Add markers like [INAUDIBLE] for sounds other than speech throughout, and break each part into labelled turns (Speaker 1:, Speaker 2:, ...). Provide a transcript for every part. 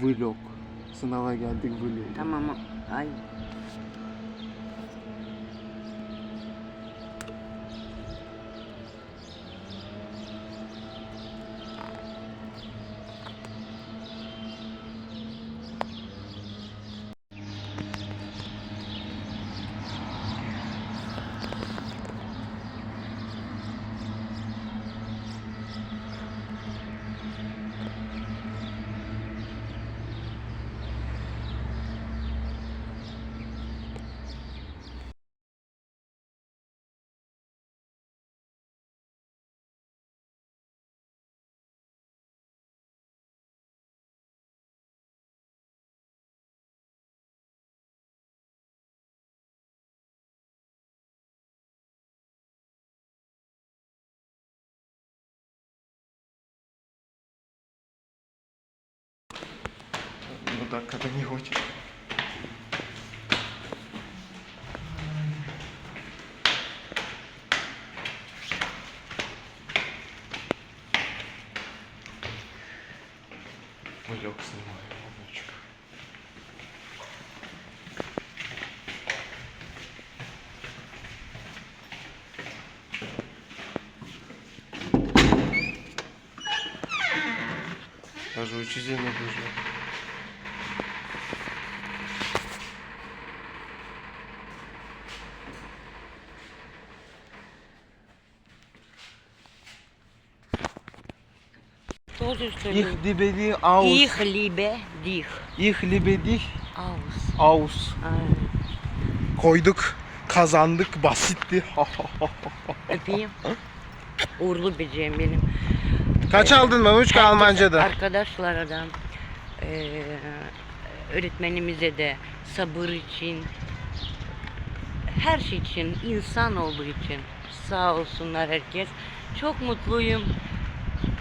Speaker 1: Vlog. Sınava geldik vlog.
Speaker 2: Tamam. Ay.
Speaker 1: туда, когда не хочет. Лег снимаю облачко. Даже учитель не
Speaker 2: выжил. Bozuk söyle.
Speaker 1: Ich liebe dich aus.
Speaker 2: Ich liebe dich.
Speaker 1: Ich liebe dich Koyduk, kazandık, basitti. [LAUGHS]
Speaker 2: Öpeyim. Uğurlu beceğim benim.
Speaker 1: Kaç ee, aldın Mamuçka Almanca'da?
Speaker 2: Arkadaşlar adam e, öğretmenimize de sabır için her şey için, insan olduğu için sağ olsunlar herkes. Çok mutluyum.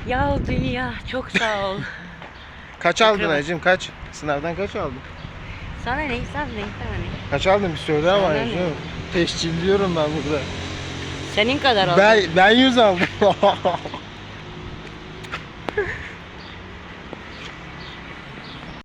Speaker 2: Ya dünya çok sağ ol.
Speaker 1: Kaç aldın Acım kaç? Sınavdan kaç aldın?
Speaker 2: Sana ne sen ne sana ne?
Speaker 1: Kaç aldın bir söyle ama
Speaker 2: Sana ne?
Speaker 1: Acım. Teşkilliyorum ben burada.
Speaker 2: Senin kadar aldım.
Speaker 1: Ben, ben 100 aldım. [LAUGHS]